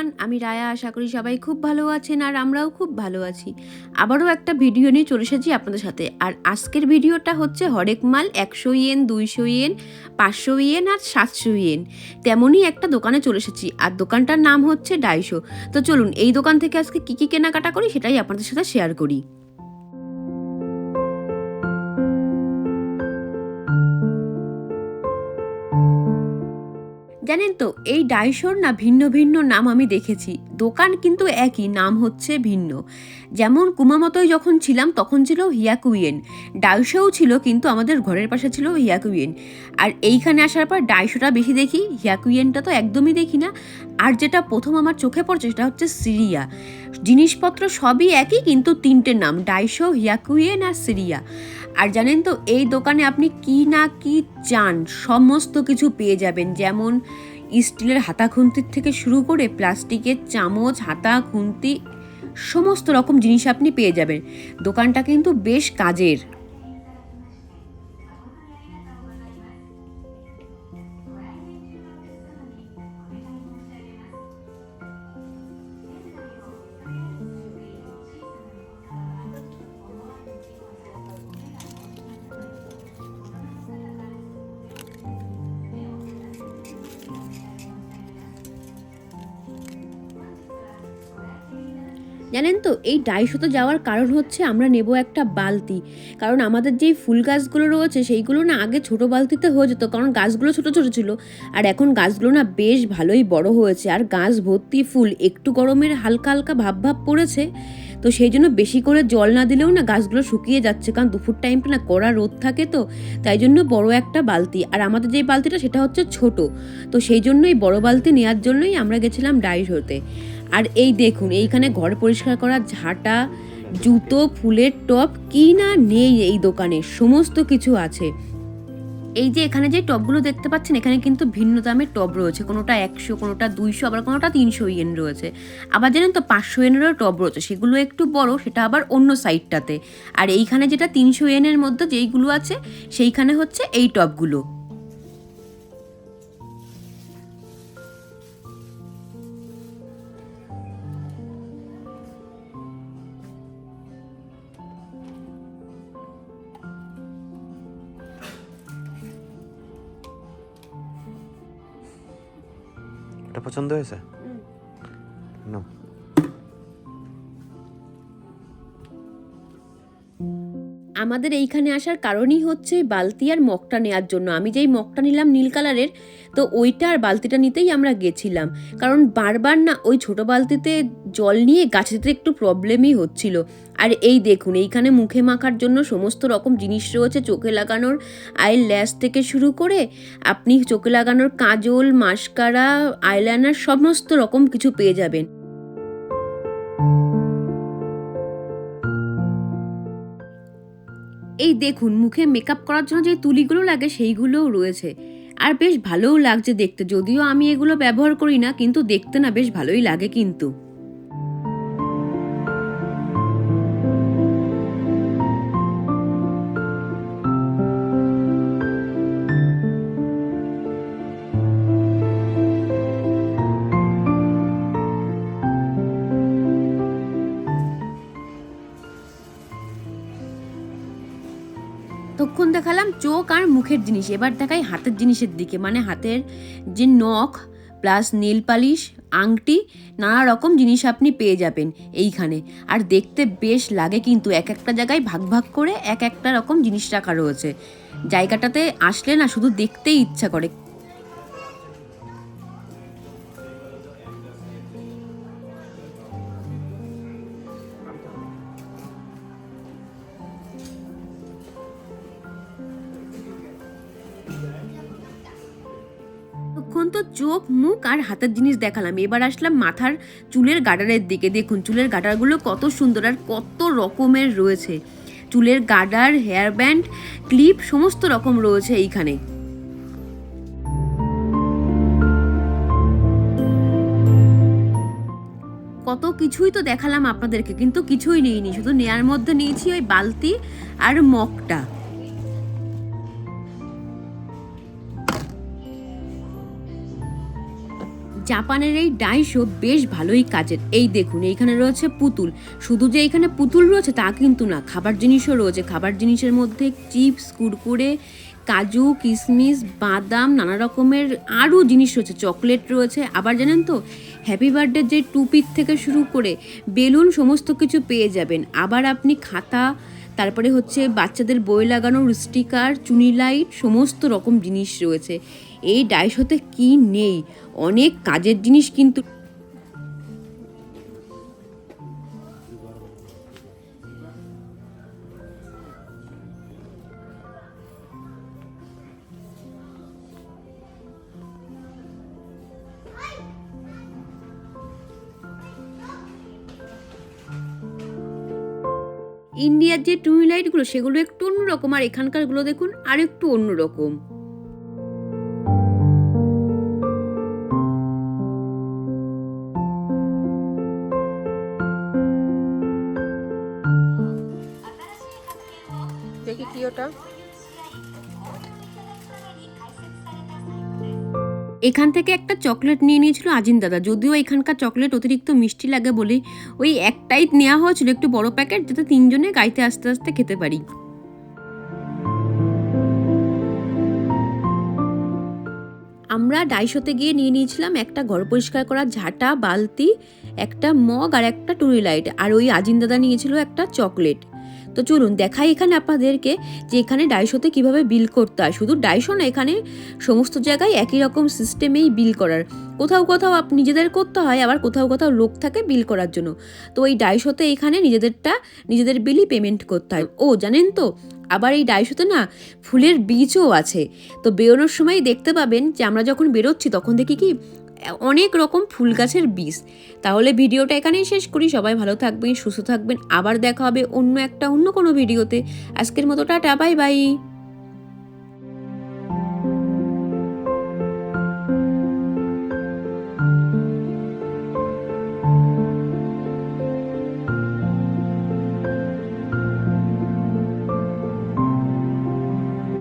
Everyone, আমি রায়া, আশা করি সবাই খুব ভালো আছেন আর আমরাও খুব ভালো আছি। আবারও একটা ভিডিও নিয়ে চলে এসেছি আপনাদের সাথে। আর আজকের ভিডিওটা হচ্ছে হরেক মাল একশো ইয়েন, দুইশো ইয়েন, পাঁচশো ইয়েন আর সাতশো ইয়েন। তেমনই একটা দোকানে চলে এসেছি আর দোকানটার নাম হচ্ছে ডাইশো তো চলুন, এই দোকান থেকে আজকে কী কী কেনাকাটা করি সেটাই আপনাদের সাথে শেয়ার করি। জানেন তো, এই ডাইশোর না ভিন্ন ভিন্ন নাম আমি দেখেছি। দোকান কিন্তু একই, নাম হচ্ছে ভিন্ন। যেমন কুমামতোয় যখন ছিলাম, তখন ছিল হিয়াকুইয়েন। ডাইশোও ছিল, কিন্তু আমাদের ঘরের পাশে ছিল হিয়াকুইয়েন। আর এইখানে আসার পর ডাইশোটা বেশি দেখি, হিয়াকুইয়েনটা তো একদমই দেখি না। আর যেটা প্রথম আমার চোখে পড়ছে, সেটা হচ্ছে সিরিয়া। জিনিসপত্র সবই একই, কিন্তু তিনটে নাম ডাইশো হিয়াকুইয়েন আর সিরিয়া। আর জানেন তো, এই দোকানে আপনি কি না কি চান, সমস্ত কিছু পেয়ে যাবেন। যেমন স্টিলের হাতা খুন্তির থেকে শুরু করে প্লাস্টিকের চামচ, হাতা, খুন্তি, সমস্ত রকম জিনিস আপনি পেয়ে যাবেন। দোকানটা কিন্তু বেশ কাজের। জানেন তো, এই ডাইশোতে যাওয়ার কারণ হচ্ছে আমরা নেব একটা বালতি। কারণ আমাদের যেই ফুল গাছগুলো রয়েছে, সেইগুলো না আগে ছোট বালতিতে হয়ে যেত, কারণ গাছগুলো ছোট ছোট ছিল। আর এখন গাছগুলো না বেশ ভালোই বড় হয়েছে, আর গাছ ভর্তি ফুল, একটু গরমের হালকা হালকা ভাব ভাব পড়েছে। তো সেই জন্য বেশি করে জল না দিলেও না গাছগুলো শুকিয়ে যাচ্ছে, কারণ দুপুর টাইমটা না কড়া রোদ থাকে তো, তাই জন্য বড় একটা বালতি। আর আমাদের যে বালতিটা, সেটা হচ্ছে ছোট। তো সেই জন্যই বড় বালতি নেওয়ার জন্যই আমরা গেছিলাম ডাইশোতে আর এই দেখুন, এইখানে ঘর পরিষ্কার করা, ঝাঁটা, জুতো, ফুলের টপ, কি না নেই এই দোকানে, সমস্ত কিছু আছে। এই যে এখানে যে টবগুলো দেখতে পাচ্ছেন, এখানে কিন্তু ভিন্ন দামের টব রয়েছে, কোনোটা একশো, কোনোটা দুইশো, আবার কোনোটা তিনশো ইয়েন রয়েছে। আবার জানেন তো, পাঁচশো ইয়েনেরও টব রয়েছে, সেগুলো একটু বড়, সেটা আবার অন্য সাইডটাতে। আর এইখানে যেটা তিনশো ইয়েনের মধ্যে যেইগুলো আছে, সেইখানে হচ্ছে এই টবগুলো পছন্দ হয়েছে নাও আমাদের এইখানে আসার কারণই হচ্ছে বালতি আর মগটা নেওয়ার জন্য। আমি যেই মগটা নিলাম নীল কালারের, তো ওইটা আর বালতিটা নিতেই আমরা গেছিলাম। কারণ বারবার না ওই ছোট বালতিতে জল নিয়ে গাছে দিতে একটু প্রবলেমই হচ্ছিল। আর এই দেখুন, এইখানে মুখে মাখার জন্য সমস্ত রকম জিনিস রয়েছে চোখে লাগানোর। আইল ল্যাস থেকে শুরু করে আপনি চোখে লাগানোর কাজল, মাস্কারা, আইলাইনার সমস্ত রকম কিছু পেয়ে যাবেন। এই দেখুন, মুখে মেকআপ করার জন্য যে তুলিগুলো লাগে সেইগুলোও রয়েছে। আর বেশ ভালোও লাগছে দেখতে, যদিও আমি এগুলো ব্যবহার করি না, কিন্তু দেখতে না বেশ ভালোই লাগে কিন্তু। দেখালাম চোখ আর মুখের জিনিস। এবার দেখাই হাতের জিনিসের দিকে মানে হাতের যে নখ প্লাস নেল পালিশ আংটি, নানা রকম জিনিস আপনি পেয়ে যাবেন এইখানে। আর দেখতে বেশ লাগে কিন্তু এক একটা জায়গায় ভাগ ভাগ করে এক একটা রকম জিনিস রাখা রয়েছে। জায়গাটাতে আসলে না শুধু দেখতেই ইচ্ছা করে তখন তো চোখ, মুখ আর হাতের জিনিস দেখালাম। এবার আসলাম মাথার চুলের গার্ডারের দিকে। দেখুন, চুলের গার্ডারগুলো কত সুন্দর আর কত রকমের রয়েছে। চুলের গার্ডার হেয়ার ব্যান্ড ক্লিপ সমস্ত রকম রয়েছে এইখানে। কত কিছুই তো দেখালাম আপনাদেরকে, কিন্তু কিছুই নিইনি। শুধু নেয়ার মধ্যে নিয়েছি ওই বালতি আর মগটা। জাপানের এই ডাইশো বেশ ভালোই কাজের। এই দেখুন, এইখানে রয়েছে পুতুল। শুধু যে এখানে পুতুল রয়েছে তা কিন্তু না, খাবার জিনিসও রয়েছে। খাবার জিনিসের মধ্যে চিপস, কুরকুরে, কাজু কিশমিশ বাদাম, নানা রকমের আরও জিনিস রয়েছে। চকলেট রয়েছে। আবার জানেন তো, হ্যাপি বার্থডে যে টুপির থেকে শুরু করে বেলুন সমস্ত কিছু পেয়ে যাবেন। আবার আপনি খাতা তারপরে হচ্ছে বাচ্চাদের বই লাগানোর স্টিকার চুনি লাইট সমস্ত রকম জিনিস রয়েছে। এই ডাইশোতে কি নেই? অনেক কাজের জিনিস কিন্তু ইন্ডিয়ার যে টুনি লাইটগুলো সেগুলো একটু অন্যরকম। আর এখানকারগুলো দেখুন আর একটু অন্যরকম। দেখি কি ওটা। এখান থেকে একটা চকলেট নিয়ে নিয়েছিল আজিন দাদা। যদিও এখানকার চকলেট অতিরিক্ত মিষ্টি লাগে বলে ওই একটাই নেওয়া হয়েছিল একটু বড় প্যাকেট যাতে তিনজনে গাইতে আস্তে আস্তে খেতে পারি। আমরা ডাইশোতে গিয়ে নিয়ে নিয়েছিলাম একটা ঘর পরিষ্কার করা ঝাঁটা, বালতি, একটা মগ আর একটা টুরি লাইট আর ওই আজিন দাদা নিয়েছিল একটা চকলেট। তো চলুন দেখাই এখানে আপনাদেরকে যে এখানে ডাইশোতে কীভাবে বিল করতে হয়। শুধু ডাইশো না, এখানে সমস্ত জায়গায় একই রকম সিস্টেমেই বিল করার। কোথাও কোথাও নিজেদের করতে হয়, আবার কোথাও কোথাও লোক থাকে বিল করার জন্য। তো এই ডাইশোতে এখানে নিজেদেরটা, নিজেদের বিলই পেমেন্ট করতে হয়। ও, জানেন তো, আবার এই ডাইশোতে না ফুলের বীজও আছে। তো বেরোনোর সময় দেখতে পাবেন যে আমরা যখন বেরোচ্ছি তখন দেখি কি অনেক রকম ফুল গাছের বীজ। তাহলে ভিডিওটা এখানেই শেষ করি। সবাই ভালো থাকবেন, সুস্থ থাকবেন। আবার দেখা হবে অন্য একটা, অন্য কোনো ভিডিওতে। আজকের মতো টাটা, বাই বাই।